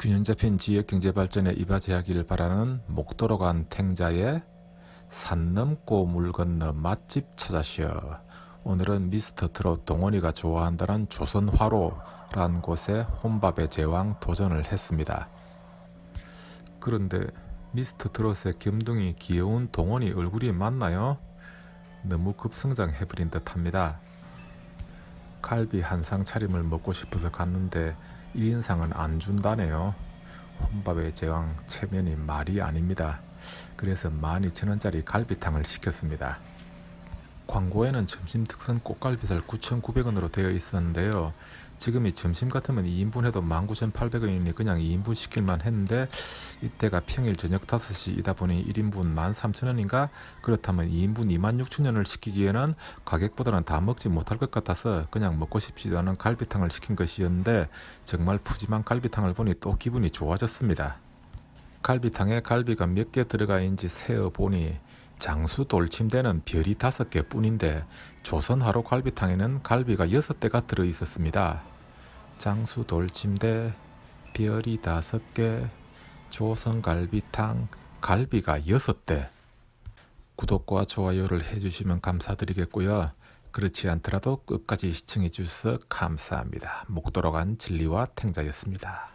균형 잡힌 지역 경제 발전에 이바지하기를 바라는 목도로 간 탱자의 산 넘고 물 건너 맛집 찾아시어 오늘은 미스터 트롯 동원이가 좋아한다는 조선화로란 곳에 혼밥의 제왕 도전을 했습니다. 그런데 미스터 트롯의 겸둥이 귀여운 동원이 얼굴이 맞나요? 너무 급성장해버린 듯합니다. 갈비 한 상 차림을 먹고 싶어서 갔는데 1인상은 안 준다네요. 혼밥의 제왕 체면이 말이 아닙니다. 그래서 12,000원짜리 갈비탕을 시켰습니다. 광고에는 점심 특선 꽃갈비살 9,900원으로 되어 있었는데요. 지금이 점심 같으면 2인분 해도 19,800원이니 그냥 2인분 시킬만 했는데 이때가 평일 저녁 5시이다 보니 1인분 13,000원인가? 그렇다면 2인분 26,000원을 시키기에는 가격보다는 다 먹지 못할 것 같아서 그냥 먹고 싶지도 않은 갈비탕을 시킨 것이었는데 정말 푸짐한 갈비탕을 보니 또 기분이 좋아졌습니다. 갈비탕에 갈비가 몇 개 들어가 있는지 세어 보니 장수 돌침대는 별이 다섯 개 뿐인데 조선화로 갈비탕에는 갈비가 여섯 대가 들어 있었습니다. 장수 돌침대 별이 다섯 개 조선 갈비탕 갈비가 여섯 대 구독과 좋아요를 해주시면 감사드리겠고요. 그렇지 않더라도 끝까지 시청해 주셔서 감사합니다. 목도로 간 진리와 탱자였습니다.